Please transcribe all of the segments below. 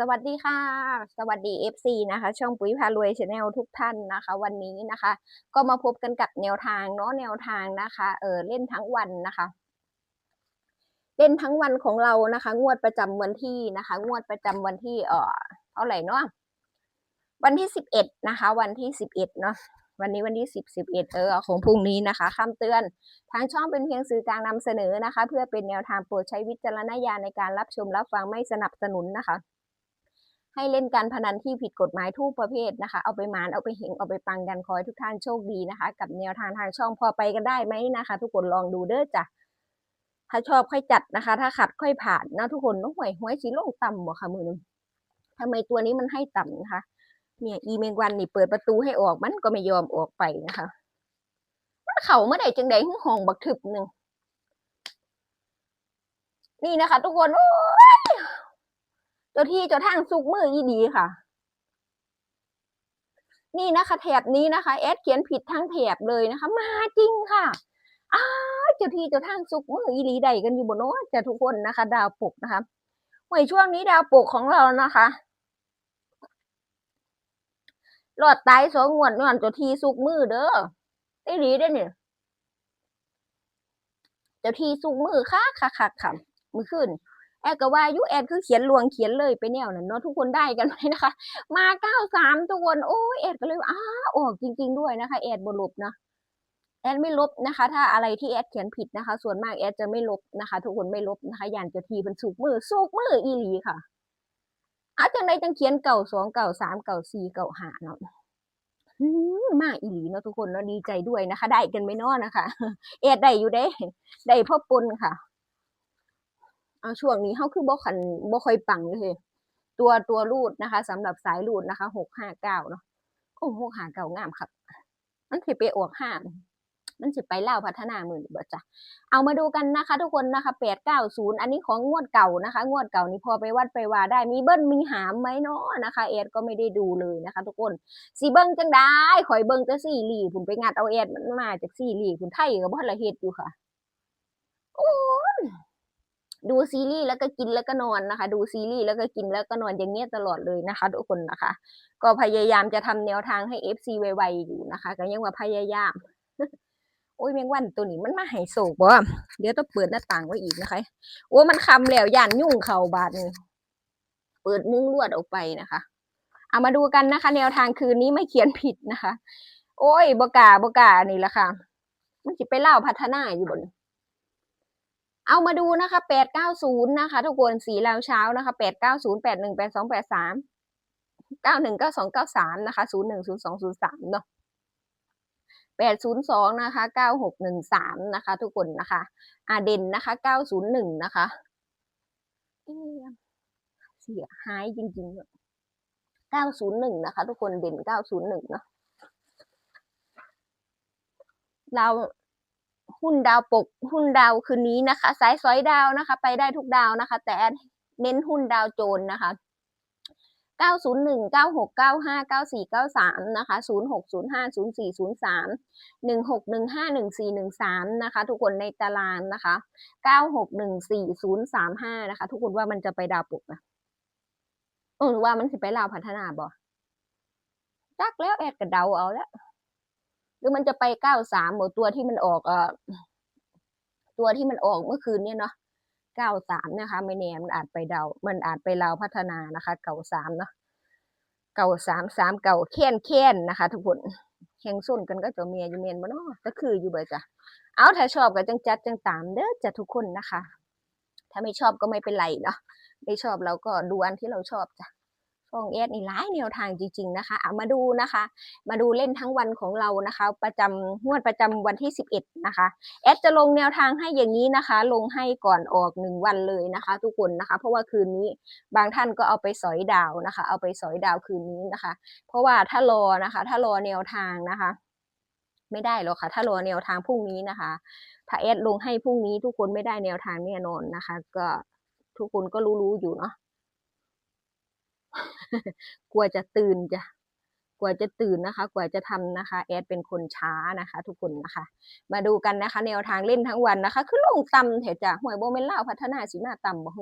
สวัสดีค่ะ สวัสดี FC นะคะ ช่องปุ๋ยพารวยชาแนลทุกท่านนะคะ วันนี้นะคะ ก็มาพบกันกับแนวทางเนาะแนวทางนะคะเออเล่นทั้งวันนะคะ เล่นทั้งวันของเรานะคะ งวดประจำวันที่นะคะ งวดประจำวันที่เออเท่าไหร่เนาะวันที่สิบเอ็ดนะคะ วันที่สิบเอ็ดเนาะวันนี้วันที่สิบสิบเอ็ดเออของพรุ่งนี้นะคะคำเตือน ทางช่องเป็นเพียงสื่อกลางนำเสนอนะคะ เพื่อเป็นแนวทางโปรดใช้วิจารณญาณในการรับชมรับฟังไม่สนับสนุนนะคะ ให้เล่นการพนันที่ผิดกฎหมายทุกประเภทนะคะ เอาไปหมานเอาไปเฮงเอาไปปังกันขอให้ทุกท่านโชคดีนะคะ กับแนวทางทางช่องพอไปกันได้ไหมนะคะ ทุกคนลองดูเด้อจ้ะถ้าชอบค่อยจัดนะคะ ถ้าขัดค่อยผ่านนะทุกคนน้องหวยหวยสีลงต่ำบ่ค่ะมือนึงทำไมตัวนี้มันให้ต่ำนะคะเนี่ยอีเมงวันนี่เปิดประตูให้ออกมันก็ไม่ยอมออกไปนะคะมันเข่าเมื่อใดจังใดงห้องบักทึบหนึ่งนี่นะคะ ทุกคนโอ้ จ้าที่เจ้าทางสุกมืออีดีค่ะ นี่นะคะ แถบนี้นะคะแอดเขียนผิดทั้งแถบเลยนะคะ มาจริงค่ะอ้าเจ้าที่เจ้าทางสุกมืออีดีใดกันอยู่บนโน้นจะทุกคนนะคะ ดาวปกนะคะหวยช่วงนี้ดาวปกของเรานะคะรอดตายสองงวดนอนเจ้าที่สุกมือเด้อไอ้ดีได้เนี่ยเจ้าที่สุกมือค่ะค่ะค่ะค่ะมือขึ้น แอดก็ว่าอยุแอดคือเขียนลวงเขียนเลยไปแนวนั้นเนาะทุกคนได้กันไหมนะคะ มาเก้าสามทุกคนโอ้ยแอดก็เลยว่าอ้าออกจริง ๆ ด้วยนะคะแอดบลบเนาะแอดไม่ลบนะคะ ถ้าอะไรที่แอดเขียนผิดนะคะ ส่วนมากแอดจะไม่ลบนะคะ ทุกคนไม่ลบนะคะย่างเจะทีเป็นสุกมือสุกมืออีหลีค่ะอาจังใดจังเขียนเก่าสองเก่าสามเก่าสี่เก่าห้าเนาะอืมมาอีหลีเนาะทุกคนเนาะดีใจด้วยนะคะ ได้กันไม่นอนะคะ แอดได้อยู่เด้ได้พ่อปุนค่ะ เอาช่วงนี้เขาคือบ่คันบ่ค่อยปังเลยตัวตัวรูดนะคะสำหรับสายรูดนะคะหกห้าเก้าเนาะโอ้หกห้าเก้างามครับมันสิไปออกห้ามันสิไปเล่าพัฒนามือบ่จ้ะเอามาดูกันนะคะ ทุกคนนะคะแปดเก้าศูนย์อันนี้ของงวดเก่านะคะ งวดเก่านี่พอไปวัดไปว่าได้มีเบิ้ลมีหามไหมเนาะนะคะเอ็ดก็ไม่ได้ดูเลยนะคะ ทุกคนสีเบิ้งจังได้ข่อยเบิ้งจะสี่หลีคุณไปงัดเอาเอ็ดมันมาจากสี่หลีคุณไทยกับบ่ละเฮ็ดอยู่ค่ะโอ้ ดูซีรีส์แล้วก็กินแล้วก็นอนนะคะ ดูซีรีส์แล้วก็กินแล้วก็นอนอย่างเงี้ยตลอดเลยนะคะ ทุกคนนะคะ ก็พยายามจะทำแนวทางให้ FC ไวๆอยู่นะคะ ก็ยังว่าพยายาม โอ้ยแมงวันตัวนี้มันมาให้โศกบ่เดี๋ยวต้องเปิดหน้าต่างไว้อีกนะคะ โอ้มันคำแล้วย่านยุ่งเข่าบาดนี่เปิดมุ้งลวดออกไปนะคะเอามาดูกันนะคะ แนวทางคืนนี้ไม่เขียนผิดนะคะ โอ้ยบกาบกานี่แหละค่ะ มันจะไปเล่าพัฒนาอยู่บน เอามาดูนะคะแปดเก้าศูนย์นะคะ ทุกคนสีลาวเช้านะคะแปดเก้าศูนย์แปดหนึ่งแปดสองแปดสามเก้าหนึ่งเก้าสองเก้าสามนะคะศูนย์หนึ่งศูนย์สองศูนย์สามเนาะแปดศูนย์สองนะคะเก้าหกหนึ่งสามนะคะ ทุกคนนะคะอาเด่นนะคะเก้าศูนย์หนึ่งนะคะเอ๊ะเสียหายจริงๆเก้าศูนย์หนึ่งนะคะ ทุกคนเด่นเก้าศูนย์หนึ่งเนาะเรา หุ้นดาวปกหุ้นดาวคืนนี้นะคะสายสอยดาวนะคะ ไปได้ทุกดาวนะคะ แต่เน้นหุ้นดาวโจนนะคะ901 96 95 94 93นะคะ0605 0403 1615 1413นะคะ ทุกคนในตารางนะคะ9614035นะคะ ทุกคนว่ามันจะไปดาวปกนะเออว่ามันสิไปลาวพัฒนาบ่จักแล้วแอดกระเดาเอาแล้ว หรือมันจะไปเก้าสามหมดตัวที่มันออกเอ่อตัวที่มันออกเมื่อคืนเนี่ยเนาะเก้าสามนะคะ ไม่แน่มันอาจไปเดา มันอาจไปลาวพัฒนานะคะ เก่าสามเนาะเก่าสามสามเก่าแค้นแค้นนะคะ ทุกคนแข่งส้นกันก็จะเมียอยู่เมียนบ่เนาะก็คืออยู่เบอร์จ้ะเอาถ้าชอบก็จังจัดจังตามเด้อจ้ะทุกคนนะคะ ถ้าไม่ชอบก็ไม่เป็นไรเนาะไม่ชอบเราก็ดูอันที่เราชอบจ้ะ ช่องเอสนี่หลายแนวทางจริง ๆนะคะเอามาดูนะคะ มาดูเล่นทั้งวันของเรานะคะ ประจำงวดประจำวันที่ 11 นะคะแอดจะลงแนวทางให้อย่างนี้นะคะ ลงให้ก่อนออกหนึ่งวันเลยนะคะ ทุกคนนะคะ เพราะว่าคืนนี้บางท่านก็เอาไปสอยดาวนะคะ เอาไปสอยดาวคืนนี้นะคะ เพราะว่าถ้ารอนะคะ ถ้ารอแนวทางนะคะไม่ได้หรอกค่ะ ถ้ารอแนวทางพรุ่งนี้นะคะ ถ้าแอดลงให้พรุ่งนี้ทุกคนไม่ได้แนวทางแน่นอนนะคะ ก็ทุกคนก็รู้ๆอยู่เนาะ กลัวจะตื่นจ้ะกว่าจะตื่นนะคะ กว่าจะทำนะคะ แอดเป็นคนช้านะคะ ทุกคนนะคะ มาดูกันนะคะ แนวทางเล่นทั้งวันนะคะ คือลงต่ำเถอะจ้ะหวยโบเมนล่าพัฒนาสีมาต่ำบ่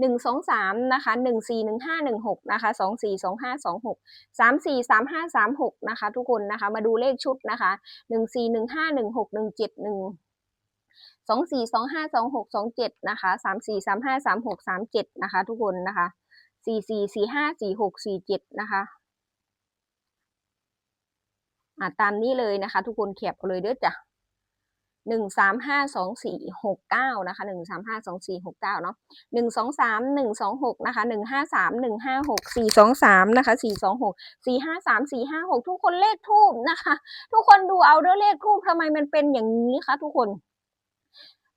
หนึ่งสองสามนะคะหนึ่งสี่หนึ่งห้าหนึ่งหกนะคะสองสี่สองห้าสองหกสามสี่สามห้าสามหกนะคะ ทุกคนนะคะ มาดูเลขชุดนะคะหนึ่งสี่หนึ่งห้าหนึ่งหกหนึ่งเจ็ดหนึ่งสองสี่สองห้าสองหกสองเจ็ดนะคะสามสี่สามห้าสามหกสามเจ็ดนะคะ ทุกคนนะคะ สี่สี่สี่ห้าสี่หกสี่เจ็ดนะคะอ่าตามนี้เลยนะคะ ทุกคนแคปเอาเลยเด้อจ้ะหนึ่งสามห้าสองสี่หกเก้านะคะหนึ่งสามห้าสองสี่หกเก้าเนาะหนึ่งสองสามหนึ่งสองหกนะคะหนึ่งห้าสามหนึ่งห้าหกสี่สองสามนะคะสี่สองหกสี่ห้าสามสี่ห้าหกทุกคนเลขทูบนะคะ ทุกคนดูเอาเด้อเลขทูบทำไมมันเป็นอย่างนี้คะทุกคน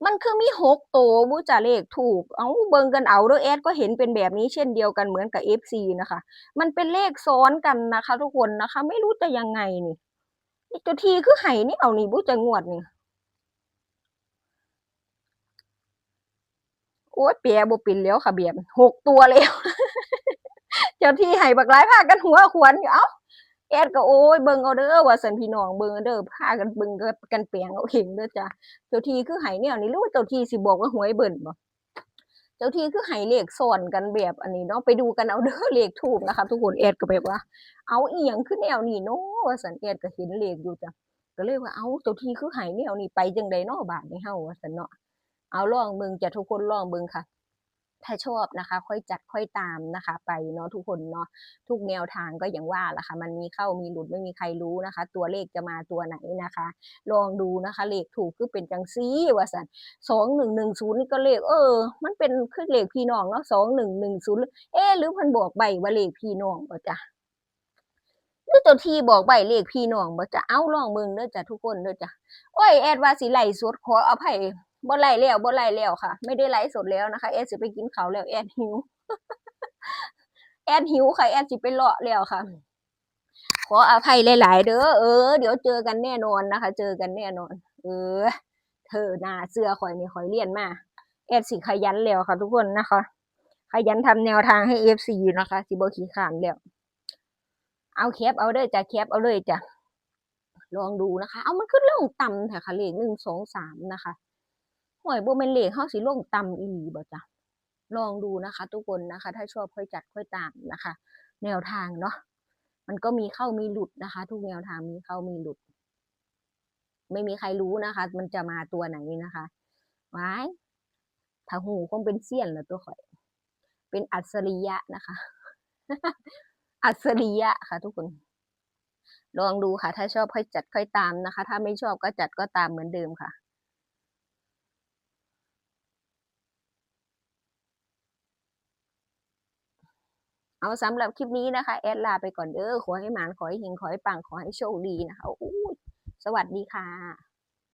มันคือมีหกตัวบูจะเลขถูก เอาเบิงกันเอาด้อแอดก็เห็นเป็นแบบนี้เช่นเดียวกันเหมือนกับ FC นะคะ มันเป็นเลขซ้อนกันนะคะ ทุกคนนะคะ ไม่รู้จะยังไงนี่อีกตัวทีคือไห่นี่เอานี่บูจะงวดนี่โอ้ยเปียบ่ปินแล้วค่ะเบียบหกตัวแล้ว เจ้าที่ให้บักหลายพากันหัวขวนอยู่เอ้า แอดก็โอ้ยเบิ่งเอาเด้อว่าสันพี่น้องเบิ่งเอาเด้อพากันเบิ่งกันแปลงเอาเองเด้อจ้ะเจ้าทีคือให้แนวนี้หรือว่าเจ้าทีสิบอกว่าหวยเบิ่นบ่เจ้าทีคือให้เลขซ้อนกันแบบอันนี้เนาะไปดูกันเอาเด้อเลขทูบนะคะทุกคนแอดก็แบบว่า เอาเอียังคือแนวนี้เนาะว่าสันแอดก็เห็นเลขอยู่จ้ะก็เลยว่าเอาเจ้าทีคือให้แนวนี้ไปจังไดเนาะบาดนี้เฮาว่าสันเนาะเอาลองเบิ่งจะทุกคนลองเบิ่งค่ะ ถ้าชอบนะคะ ค่อยจัดค่อยตามนะคะ ไปเนาะทุกคนเนาะทุกแนวทางก็อย่างว่าละค่ะ มันมีเข้ามีหลุดไม่มีใครรู้นะคะ ตัวเลขจะมาตัวไหนนะคะ ลองดูนะคะเลขถูกคือเป็นจังซีว่าสันสองหนึ่งหนึ่งศูนย์นี่ก็เลขเออ มันเป็นคือเลขพี่น้องเนาะสองหนึ่งหนึ่งศูนย์เอ๊หรือพันบอกใบว่าเลขพี่น้องบ่จ้ะหรือเจ้าที่บอกใบเลขพี่น้องบ่จะเอาลองเบิงเด้อจ้ะทุกคนเด้อจ้ะโอ้ยแอดว่าสิไล่สดขออภัย บ่ไล่แล้วบ่ไล่แล้วค่ะ ไม่ได้ไลฟ์สดแล้วนะคะ แอดสิไปกินข้าวแล้ว แอดหิว แอดหิวค่ะ แอดสิไปเลาะแล้วค่ะ ขออภัยหลาย ๆ เด้อ เออ เดี๋ยวเจอกันแน่นอนนะคะ เจอกันแน่นอน เออ เธอหน้าเสื้อข่อยนี่ข่อยเรียนมา แอดสิขยันแล้วค่ะ ทุกคนนะคะ ขยันทำแนวทางให้ FC นะคะ สิบ่ขี้ขานแล้ว เอาแคปเอาเด้อจ้ะแคปเอาเลยจ้ะลองดูนะคะ เอามันขึ้นลงต่ำแถค่ะเลขหนึ่งสองสามนะคะ หวยบ่แม่นเลขเฮาสิลงต่ำอีหลีบ่จ้ะลองดูนะคะ ทุกคนนะคะ ถ้าชอบค่อยจัดค่อยตามนะคะ แนวทางเนาะมันก็มีเข้ามีหลุดนะคะ ทุกแนวทางมีเข้ามีหลุด ไม่มีใครรู้นะคะ มันจะมาตัวไหนนะคะว้ายถ้าหูคงเป็นเสี้ยนแล้วตัวข่อย เป็นอัจฉริยะนะคะ อัจฉริยะค่ะ ทุกคนลองดูค่ะ ถ้าชอบค่อยจัดค่อยตามนะคะ ถ้าไม่ชอบก็จัดก็ตามเหมือนเดิมค่ะ เอาสำหรับคลิปนี้นะคะ แอดลาไปก่อนเด้อขอให้หมานขอให้หิงขอให้ปังขอให้โชคดีนะคะอู้สวัสดีค่ะ